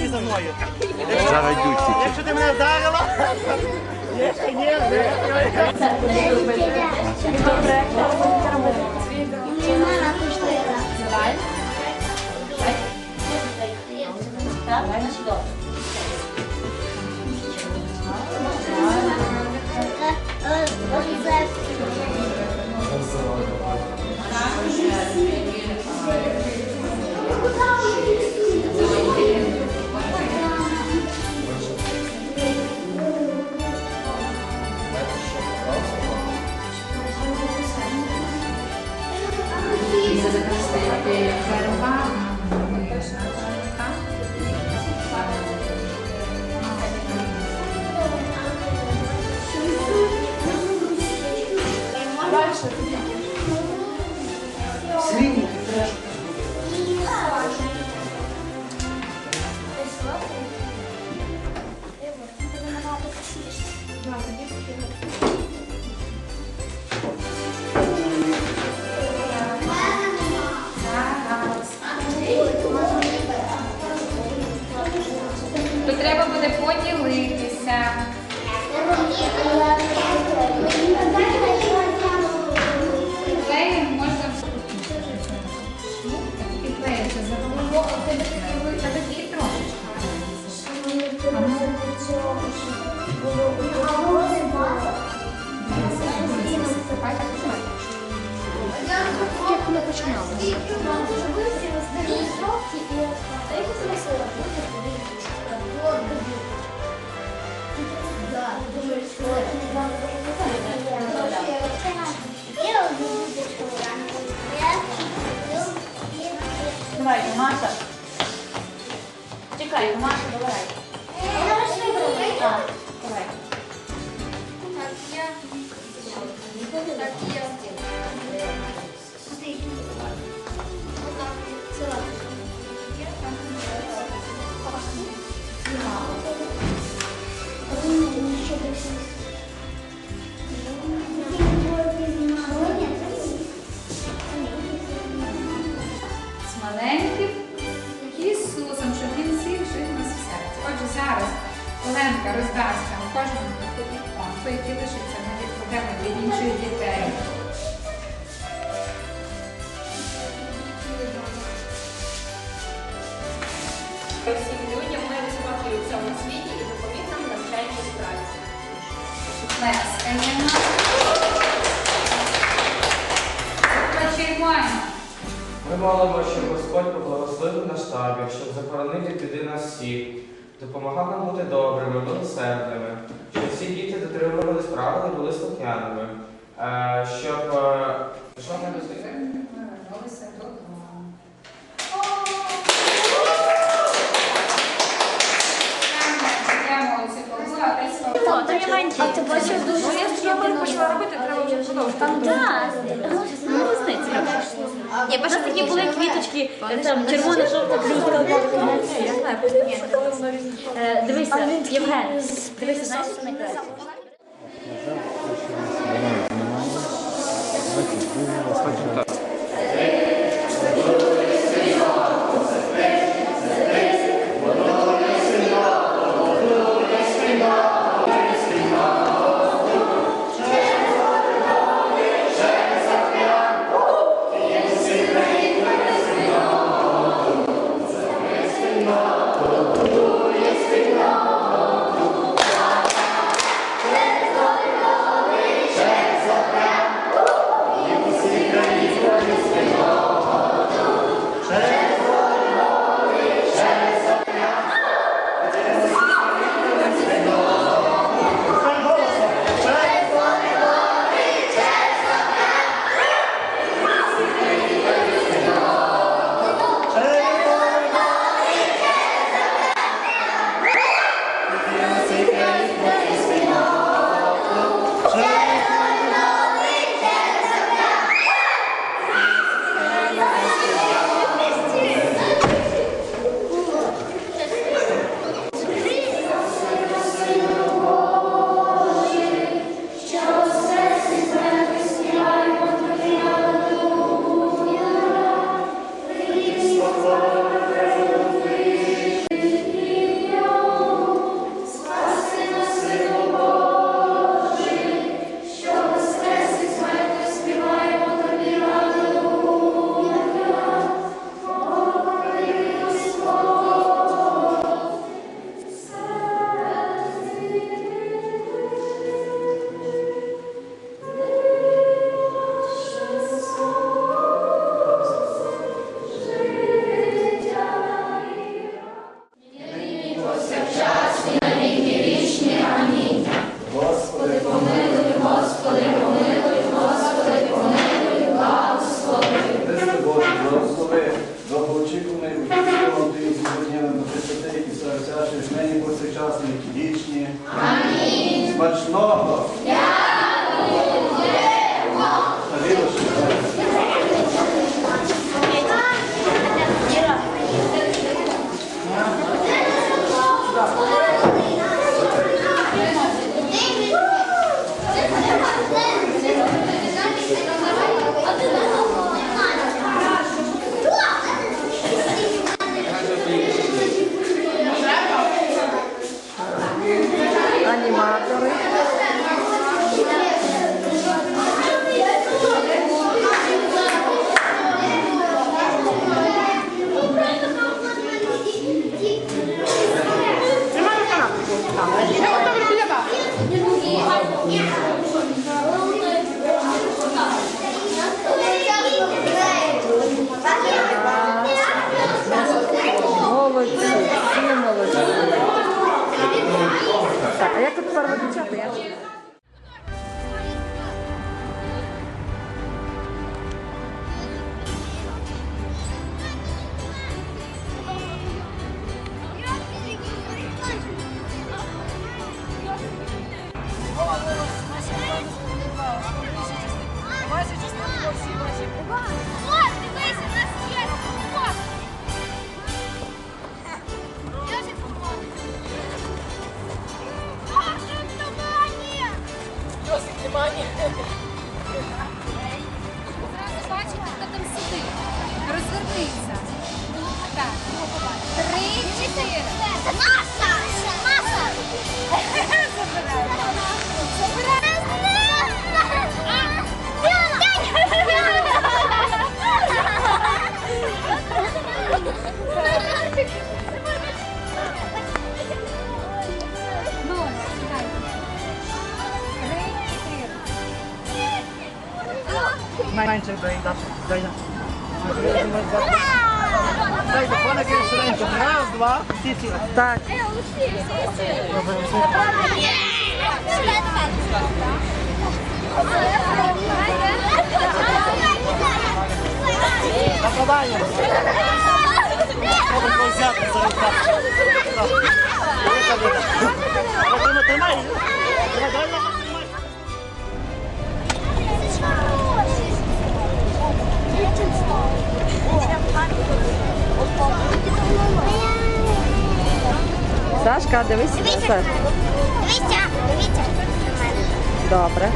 береш за мною. Зараз йдуть ці. Якщо ти мене вдарила, є ще ні. То Чекай, Маша, давай. А, молимо, щоб Господь поблагословив наш табір, щоб захоронити біди нас всіх, допомагав нам бути добрими, милосердними, щоб всі діти дотримувались правил і були слухняними, Е, щоб е, що не десь А ти бачив дуже я почала робити, треба вже продовжити. Так, ну різниця. Ні, бачиш, такі були квіточки, там червона, жовта, блюдка. Я знаю, коли воно різниця. Дивися, Євген, дивися, знаєш, що найкраще? Українська нещасні вічні. Амінь. Смачного. आप करें Нападаємо. Треба когось взяти за рукав. Тримай, тримай. Давай, давай, тримай. Сашка, дивись. Дивіться, дивіться, дивіться. Добре.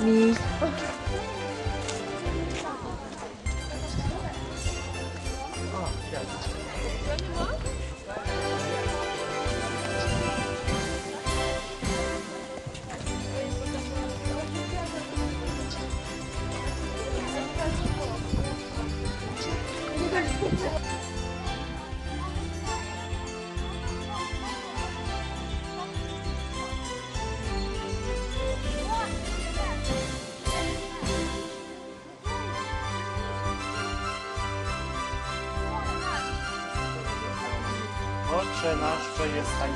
Мій. Стані,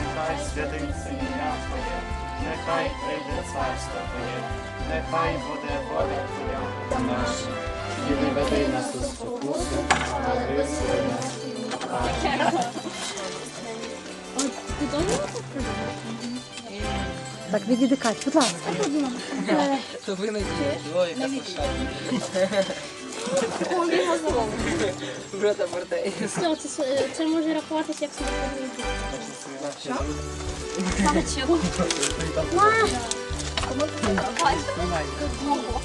нехай святиться ім'я Твоє, нехай прийде царство Твоє, нехай буде воля Твоя наша, і не веди нас у спокусу, а визволи нас. Так, відійди Кать, будь ласка. Все, це, це може рахуватися як самопомінки. Що? Хлопці, Рома. Ага. Любов.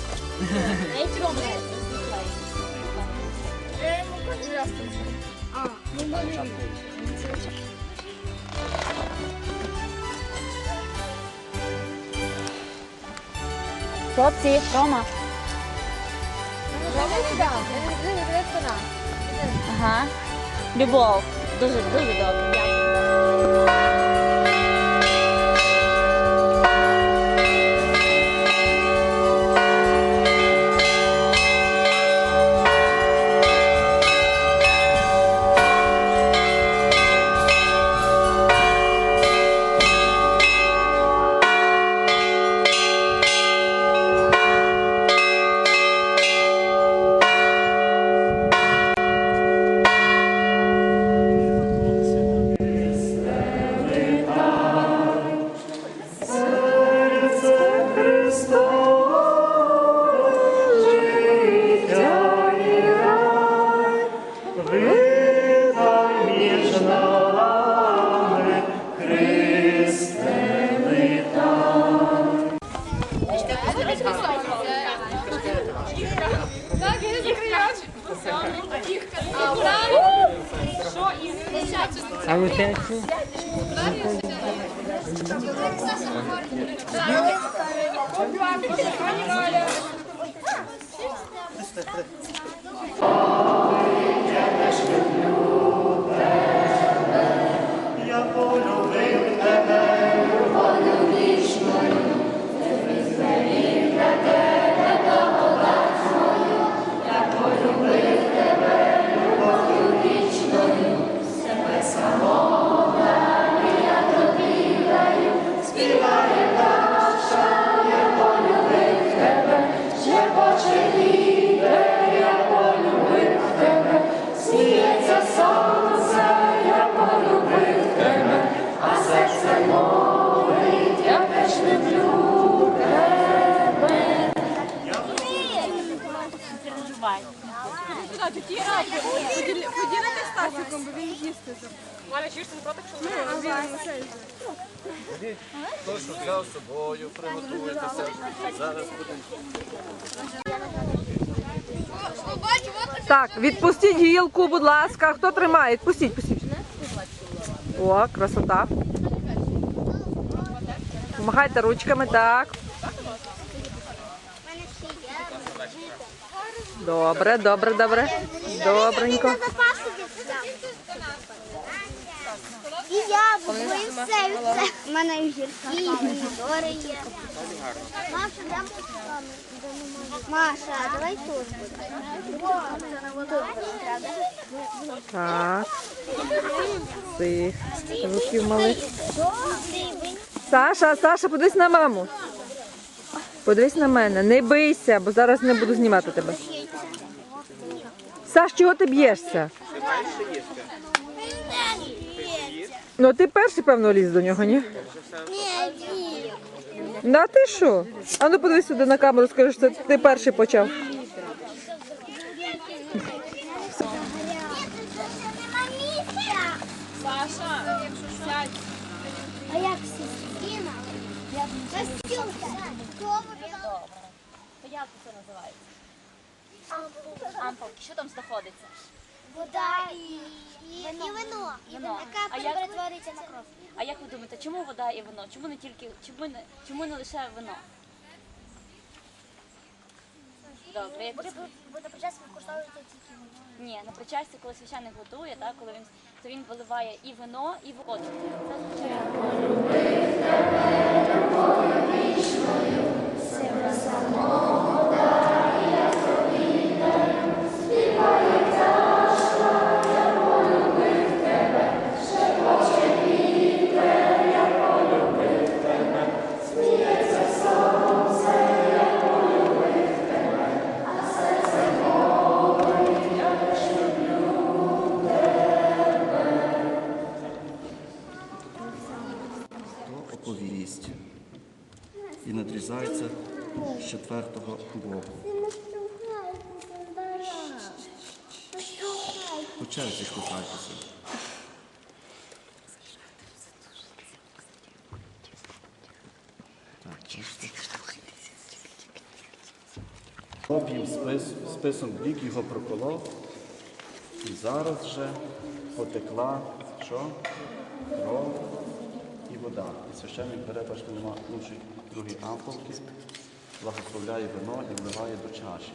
Дуже, Дуже добре. Я Хто що взяв з собою, приготуйтеся. Зараз будемо. Так, відпустіть гілку, будь ласка. Хто тримає? Відпустіть, пустіть. О, красота. Помагайте ручками, так. Добре, добре, добре. Добренько. І яблуко, і все, і все. У мене і гірки, і помідори є. Маша, де Маша, давай тут. Тут? Так. Цих руків малих. Саша, Саша, подивись на маму. Подивись на мене. Не бийся, бо зараз не буду знімати тебе. Саш, чого ти б'єшся? Ну ти перший, певно, ліз до нього, ні? Ні, ні. На ти що? А ну подивись сюди на камеру, скажи, що ти перший почав. Саша, сядь. А як Сістіна? Костюмка. Як це називається? Ампулки. Що там знаходиться? Вода і, і, і вино. Вино. Яка А як- перетвориться на кров. А як ви думаєте, чому вода і вино? Чому не тільки чому не чому не лише вино? Добре, як ви Бо на початку використовується тільки воно. ні, на причасті, коли священник готує, так, коли він то він виливає і вино, і воду. Це означає То І надрізається з четвертого боку. По черзі бачите? Об'їв спис, списом бік його проколов. І зараз вже потекла що? Кров і вода. І священник бере, бачите, нема іншої другої амполки, благословляє вино і вливає до чаші.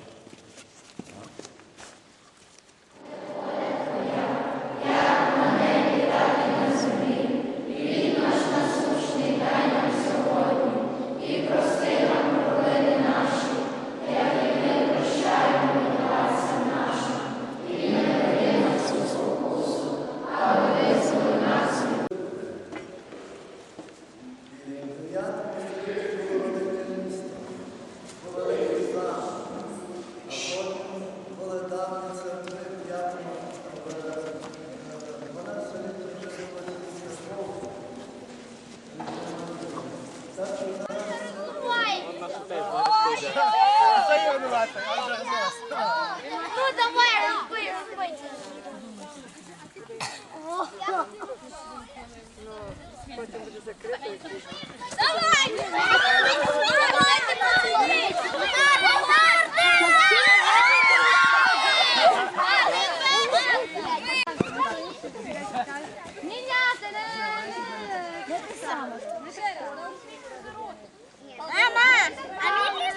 Мама, а мені.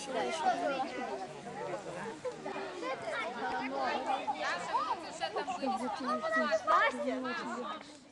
Ще там буде.